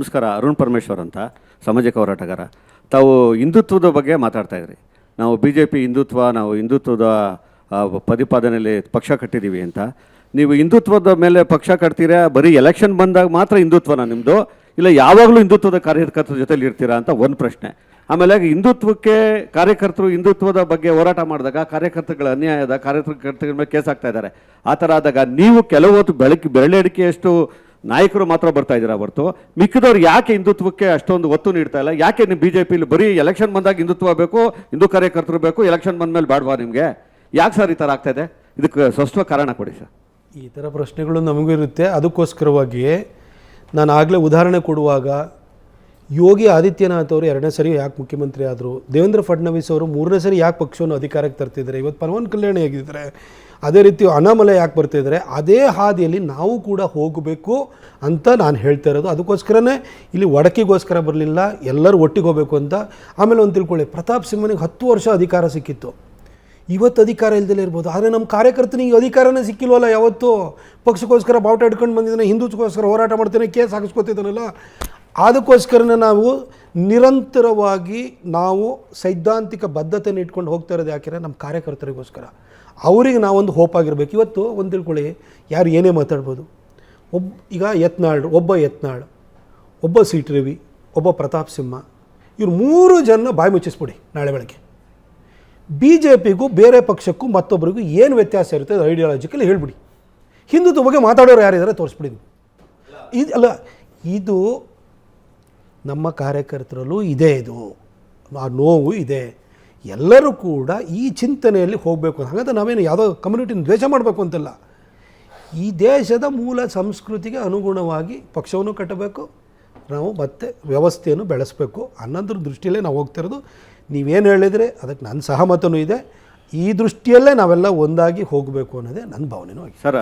ನಮಸ್ಕಾರ, ಅರುಣ್ ಪರಮೇಶ್ವರ್ ಅಂತ, ಸಾಮಾಜಿಕ ಹೋರಾಟಗಾರ. ತಾವು ಹಿಂದುತ್ವದ ಬಗ್ಗೆ ಮಾತಾಡ್ತಾ ಇದ್ರಿ. ನಾವು ಬಿ ಜೆ ಪಿ ಹಿಂದುತ್ವ, ನಾವು ಹಿಂದುತ್ವದ ಪ್ರತಿಪಾದನೆಯಲ್ಲಿ ಪಕ್ಷ ಕಟ್ಟಿದ್ದೀವಿ ಅಂತ. ನೀವು ಹಿಂದುತ್ವದ ಮೇಲೆ ಪಕ್ಷ ಕಟ್ತೀರಾ? ಬರೀ ಎಲೆಕ್ಷನ್ ಬಂದಾಗ ಮಾತ್ರ ಹಿಂದುತ್ವನ ನಿಮ್ಮದು ಇಲ್ಲ ಯಾವಾಗಲೂ ಹಿಂದುತ್ವದ ಕಾರ್ಯಕರ್ತರ ಜೊತೆಲಿ ಇರ್ತೀರಾ ಅಂತ ಒಂದು ಪ್ರಶ್ನೆ. ಆಮೇಲೆ ಹಿಂದುತ್ವಕ್ಕೆ ಕಾರ್ಯಕರ್ತರು ಹಿಂದುತ್ವದ ಬಗ್ಗೆ ಹೋರಾಟ ಮಾಡಿದಾಗ ಕಾರ್ಯಕರ್ತರುಗಳ ಅನ್ಯಾಯದ ಕಾರ್ಯಕರ್ತಗಳ ಮೇಲೆ ಕೇಸ್ ಆಗ್ತಾ ಇದ್ದಾರೆ. ಆ ಥರ ಆದಾಗ ನೀವು ಕೆಲವು ಹೊತ್ತು ಬೆಳಕಿ ಬೆರಳೆಡಿಕೆಯಷ್ಟು ನಾಯಕರು ಮಾತ್ರ ಬರ್ತಾ ಇದ್ದೀರಾ ಹೊರತು? ಮಿಕ್ಕಿದವ್ರು ಯಾಕೆ ಹಿಂದುತ್ವಕ್ಕೆ ಅಷ್ಟೊಂದು ಒತ್ತು ನೀಡ್ತಾ ಇಲ್ಲ? ಯಾಕೆ ನಿಮ್ಮ ಬಿ ಜೆ ಪಿಲಿ ಬರೀ ಎಲೆಕ್ಷನ್ ಬಂದಾಗ ಹಿಂದುತ್ವ ಬೇಕು, ಹಿಂದೂ ಕಾರ್ಯಕರ್ತರು ಬೇಕು ಎಲೆಕ್ಷನ್ ಬಂದ್ಮೇಲೆ ಬೇಡವಾ ನಿಮಗೆ? ಯಾಕೆ ಸರ್ ಈ ಥರ ಆಗ್ತಾಯಿದೆ ಇದೆ? ಇದಕ್ಕೆ ಸ್ಪಷ್ಟ ಕಾರಣ ಕೊಡಿ ಸರ್. ಈ ಥರ ಪ್ರಶ್ನೆಗಳು ನಮಗೂ ಇರುತ್ತೆ. ಅದಕ್ಕೋಸ್ಕರವಾಗಿಯೇ ನಾನು ಆಗಲೇ ಉದಾಹರಣೆ ಕೊಡುವಾಗ ಯೋಗಿ ಆದಿತ್ಯನಾಥ್ ಅವರು ಎರಡನೇ ಸರಿ ಯಾಕೆ ಮುಖ್ಯಮಂತ್ರಿ ಆದರು? ದೇವೇಂದ್ರ ಫಡ್ನವೀಸ್ ಅವರು ಮೂರನೇ ಸರಿ ಯಾಕೆ ಪಕ್ಷವನ್ನು ಅಧಿಕಾರಕ್ಕೆ ತರ್ತಿದ್ದಾರೆ? ಇವತ್ತು ಪವನ್ ಕಲ್ಯಾಣ ಹೇಗಿದ್ದಾರೆ? ಅದೇ ರೀತಿ ಅನಾಮಲ ಯಾಕೆ ಬರ್ತಿದ್ದಾರೆ ಅದೇ ಹಾದಿಯಲ್ಲಿ ನಾವು ಕೂಡ ಹೋಗಬೇಕು ಅಂತ ನಾನು ಹೇಳ್ತಾ ಇರೋದು. ಅದಕ್ಕೋಸ್ಕರನೇ ಇಲ್ಲಿ ಒಡಕಿಗೋಸ್ಕರ ಬರಲಿಲ್ಲ, ಎಲ್ಲರೂ ಒಟ್ಟಿಗೆ ಹೋಗಬೇಕು ಅಂತ. ಆಮೇಲೆ ಒಂದು ತಿಳ್ಕೊಳ್ಳಿ, ಪ್ರತಾಪ್ ಸಿಂಹನಿಗೆ ಹತ್ತು ವರ್ಷ ಅಧಿಕಾರ ಸಿಕ್ಕಿತ್ತು. ಇವತ್ತು ಅಧಿಕಾರ ಇಲ್ದಲೇ ಇರ್ಬೋದು. ಆದರೆ ನಮ್ಮ ಕಾರ್ಯಕರ್ತನಿಗೆ ಅಧಿಕಾರನೇ ಸಿಕ್ಕಿಲ್ವಲ್ಲ ಯಾವತ್ತು? ಪಕ್ಷಕ್ಕೋಸ್ಕರ ಬಾವುಟ ಹಿಡ್ಕೊಂಡು ಬಂದಿದ್ದಾನೆ ಹಿಂದೂಸ್ಗೋಸ್ಕರ ಹೋರಾಟ ಮಾಡ್ತಾನೆ, ಕೇಸ್ ಹಾಕಿಸ್ಕೊತಿದ್ದಾನಲ್ಲ. ಅದಕ್ಕೋಸ್ಕರನೇ ನಾವು ನಿರಂತರವಾಗಿ ನಾವು ಸೈದ್ಧಾಂತಿಕ ಬದ್ಧತೆಯನ್ನು ಇಟ್ಕೊಂಡು ಹೋಗ್ತಾ ಇರೋದು ಯಾಕೆಂದರೆ ನಮ್ಮ ಕಾರ್ಯಕರ್ತರಿಗೋಸ್ಕರ. ಅವರಿಗೆ ನಾವೊಂದು ಹೋಪ್ ಆಗಿರಬೇಕು. ಇವತ್ತು ಒಂದು ತಿಳ್ಕೊಳ್ಳಿ, ಯಾರು ಏನೇ ಮಾತಾಡ್ಬೋದು. ಒಬ್ಬ ಈಗ ಯತ್ನಾಳ್, ಒಬ್ಬ ಯತ್ನಾಳ್, ಒಬ್ಬ ಸಿ ರವಿ ಒಬ್ಬ ಪ್ರತಾಪ್ ಸಿಂಹ, ಇವ್ರು ಮೂರು ಜನ ಬಾಯಿ ಮುಚ್ಚಿಸ್ಬಿಡಿ ನಾಳೆ ಬೆಳಗ್ಗೆ. ಬಿ ಜೆ ಪಿಗೂ ಬೇರೆ ಪಕ್ಷಕ್ಕೂ ಮತ್ತೊಬ್ಬರಿಗೂ ಏನು ವ್ಯತ್ಯಾಸ ಇರುತ್ತೆ ಐಡಿಯಾಲಜಿಕಲಿ ಹೇಳ್ಬಿಡಿ. ಹಿಂದುತ್ವ ಬಗ್ಗೆ ಮಾತಾಡೋರು ಯಾರಿದ್ದಾರೆ ತೋರಿಸ್ಬಿಡಿ. ಇದು, ಅಲ್ಲ, ಇದು ನಮ್ಮ ಕಾರ್ಯಕರ್ತರಲ್ಲೂ ಇದೆ ಇದು. ಆ ನೋವು ಇದೆ. ಎಲ್ಲರೂ ಕೂಡ ಈ ಚಿಂತನೆಯಲ್ಲಿ ಹೋಗಬೇಕು ಹಾಗಾದ್ರೆ ನಾವೇನು ಯಾವುದೋ ಕಮ್ಯುನಿಟಿನ ದ್ವೇಷ ಮಾಡಬೇಕು ಅಂತಲ್ಲ. ಈ ದೇಶದ ಮೂಲ ಸಂಸ್ಕೃತಿಗೆ ಅನುಗುಣವಾಗಿ ಪಕ್ಷವನ್ನು ಕಟ್ಟಬೇಕು ನಾವು ಮತ್ತೆ ವ್ಯವಸ್ಥೆಯನ್ನು ಬೆಳೆಸಬೇಕು ಅನ್ನೋದ್ರ ದೃಷ್ಟಿಯಲ್ಲೇ ನಾವು ಹೋಗ್ತಿರೋದು ನೀವೇನು ಹೇಳಿದರೆ? ಅದಕ್ಕೆ ನನ್ನ ಸಹಮತನೂ ಇದೆ. ಈ ದೃಷ್ಟಿಯಲ್ಲೇ ನಾವೆಲ್ಲ ಒಂದಾಗಿ ಹೋಗಬೇಕು ಅನ್ನೋದೇ ನನ್ನ ಭಾವನೆನೂ ಆಗಿದೆ. ಸರ್